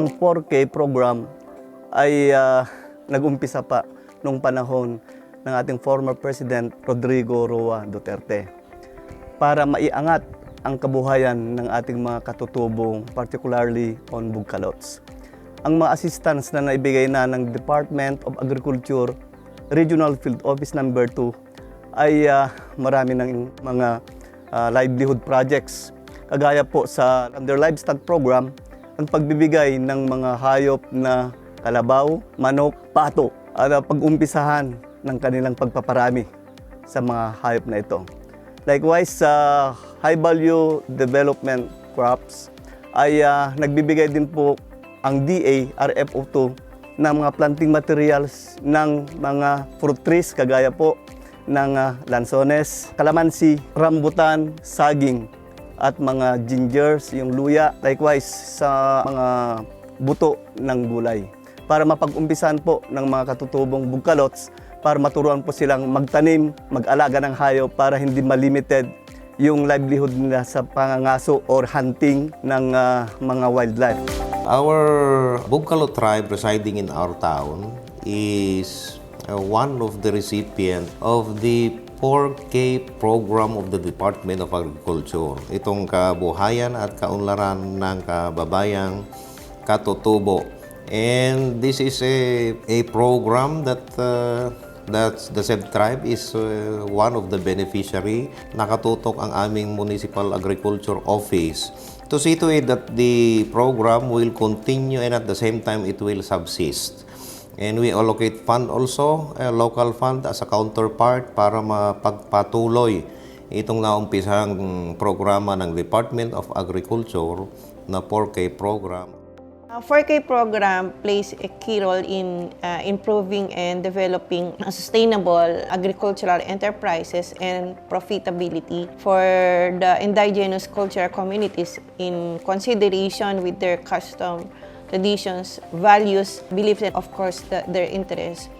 Ang 4K program ay ah, nag-umpisa pa nung panahon ng ating former President Rodrigo Roa Duterte para maiangat ang kabuhayan ng ating mga katutubong, particularly on Bugkalots. Ang mga assistance na naibigay na ng Department of Agriculture Regional Field Office Number 2 ay ah, marami ng mga ah, livelihood projects. Kagaya po sa under livestock program, ang pagbibigay ng mga hayop na kalabaw, manok, pato at ah, pag-umpisahan ng kanilang pagpaparami sa mga hayop na ito. Likewise, sa high value development crops ay ah, nagbibigay din po ang DA RFO2 ng mga planting materials ng mga fruit trees kagaya po ng ah, lansones, kalamansi, rambutan, saging at mga gingers, yung luya, likewise sa mga buto ng gulay para mapag-umpisan po ng mga katutubong bugkalots para maturuan po silang magtanim, mag-alaga ng hayop para hindi malimited yung livelihood nila sa pangangaso or hunting ng ah, mga wildlife. Our Bugkalo tribe residing in our town is uh, one of the recipient of the 4K program of the Department of Agriculture. Itong kabuhayan at kaunlaran ng kababayang katutubo. And this is a, a program that uh, that the Seb tribe is uh, one of the beneficiary. Nakatutok ang aming Municipal Agriculture Office to it that the program will continue and at the same time it will subsist. And we allocate fund also, a local fund as a counterpart para mapagpatuloy itong naumpisang programa ng Department of Agriculture na 4K program. Our 4K program plays a key role in uh, improving and developing sustainable agricultural enterprises and profitability for the indigenous cultural communities in consideration with their custom, traditions, values, beliefs, and of course the, their interests.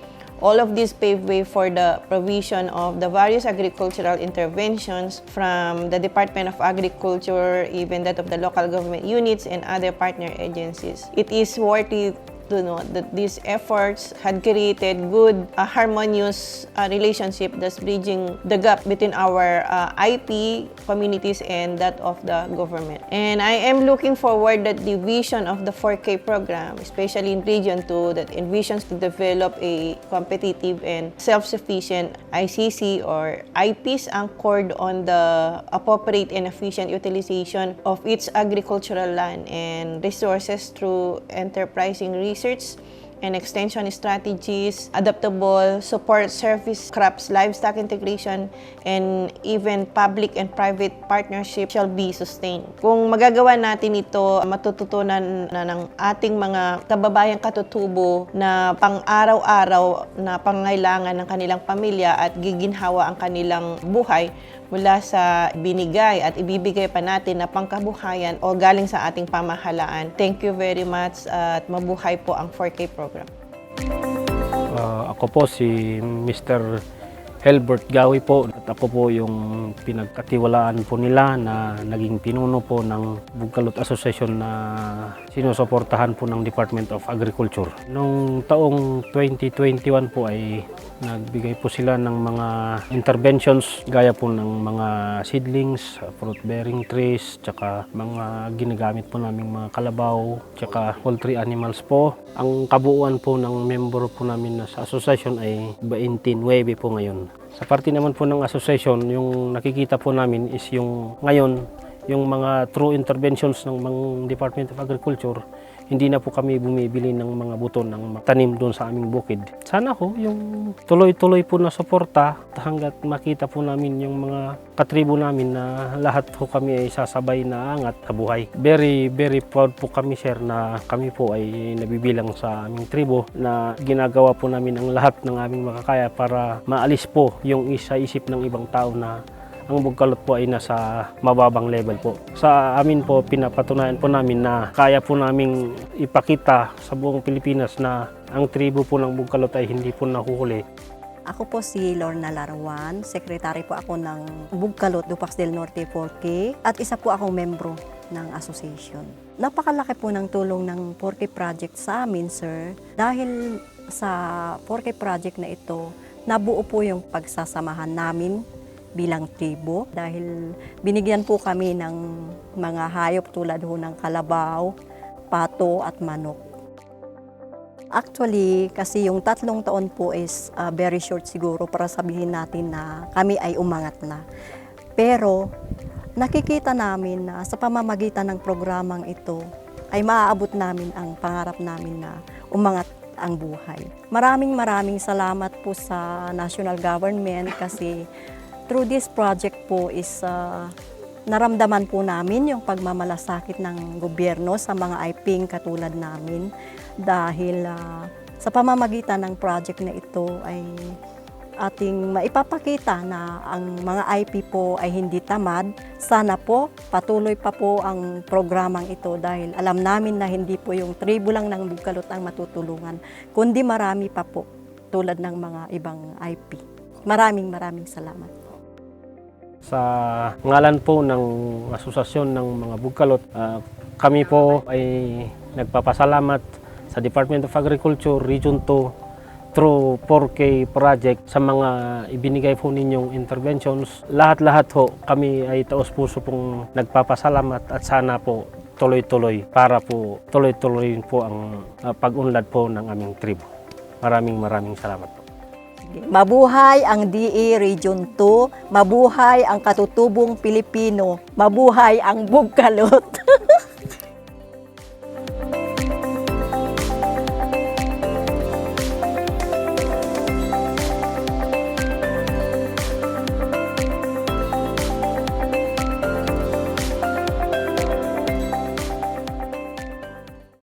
All of this pave way for the provision of the various agricultural interventions from the Department of Agriculture, even that of the local government units and other partner agencies. It is worthy to note that these efforts had created good, uh, harmonious uh, relationship that's bridging the gap between our uh, IP communities and that of the government. And I am looking forward that the vision of the 4K program, especially in Region 2, that envisions to develop a competitive and self-sufficient ICC or IPs anchored on the appropriate and efficient utilization of its agricultural land and resources through enterprising research research and extension strategies, adaptable support service crops, livestock integration, and even public and private partnership shall be sustained. Kung magagawa natin ito, matututunan na ng ating mga kababayang katutubo na pang-araw-araw na pangailangan ng kanilang pamilya at giginhawa ang kanilang buhay mula sa binigay at ibibigay pa natin na pangkabuhayan o galing sa ating pamahalaan. Thank you very much at mabuhay po ang 4K program. Ah, ako po si Mr. Helbert Gawi po at ako po yung pinagkatiwalaan po nila na naging pinuno po ng Bugkalot Association na sinusuportahan po ng Department of Agriculture. Noong taong 2021 po ay nagbigay po sila ng mga interventions gaya po ng mga seedlings, fruit bearing trees, tsaka mga ginagamit po naming mga kalabaw, tsaka poultry animals po. Ang kabuuan po ng member po namin na sa association ay 29 po ngayon. Sa parte naman po ng association, yung nakikita po namin is yung ngayon, yung mga true interventions ng mga Department of Agriculture, hindi na po kami bumibili ng mga buto ng tanim doon sa aming bukid. Sana ho, yung tuloy-tuloy po na suporta hanggat makita po namin yung mga katribo namin na lahat po kami ay sasabay na angat sa buhay. Very, very proud po kami, sir, na kami po ay nabibilang sa aming tribo na ginagawa po namin ang lahat ng aming makakaya para maalis po yung isa isip ng ibang tao na ang bugkalot po ay nasa mababang level po. Sa amin po, pinapatunayan po namin na kaya po naming ipakita sa buong Pilipinas na ang tribo po ng bugkalot ay hindi po nahuhuli. Ako po si Lorna Larawan, secretary po ako ng Bugkalot, Dupax del Norte 4K at isa po akong membro ng association. Napakalaki po ng tulong ng 4K project sa amin, sir. Dahil sa 4K project na ito, nabuo po yung pagsasamahan namin bilang tribo dahil binigyan po kami ng mga hayop tulad ho ng kalabaw, pato at manok. Actually, kasi yung tatlong taon po is uh, very short siguro para sabihin natin na kami ay umangat na. Pero nakikita namin na sa pamamagitan ng programang ito ay maaabot namin ang pangarap namin na umangat ang buhay. Maraming maraming salamat po sa national government kasi through this project po is uh, naramdaman po namin yung pagmamalasakit ng gobyerno sa mga IPing katulad namin dahil ah, sa pamamagitan ng project na ito ay ating maipapakita na ang mga IP po ay hindi tamad. Sana po patuloy pa po ang programang ito dahil alam namin na hindi po yung tribo lang ng Bugkalot ang matutulungan, kundi marami pa po tulad ng mga ibang IP. Maraming maraming salamat. Sa ngalan po ng Asosasyon ng mga Bugkalot, ah, kami po ay nagpapasalamat sa Department of Agriculture Region 2 through 4K project sa mga ibinigay po ninyong interventions. Lahat-lahat ho kami ay taos puso pong nagpapasalamat at sana po tuloy-tuloy para po tuloy-tuloy po ang ah, pag-unlad po ng aming tribo. Maraming maraming salamat. Mabuhay ang DE Region 2, mabuhay ang katutubong Pilipino, mabuhay ang Bugkalot.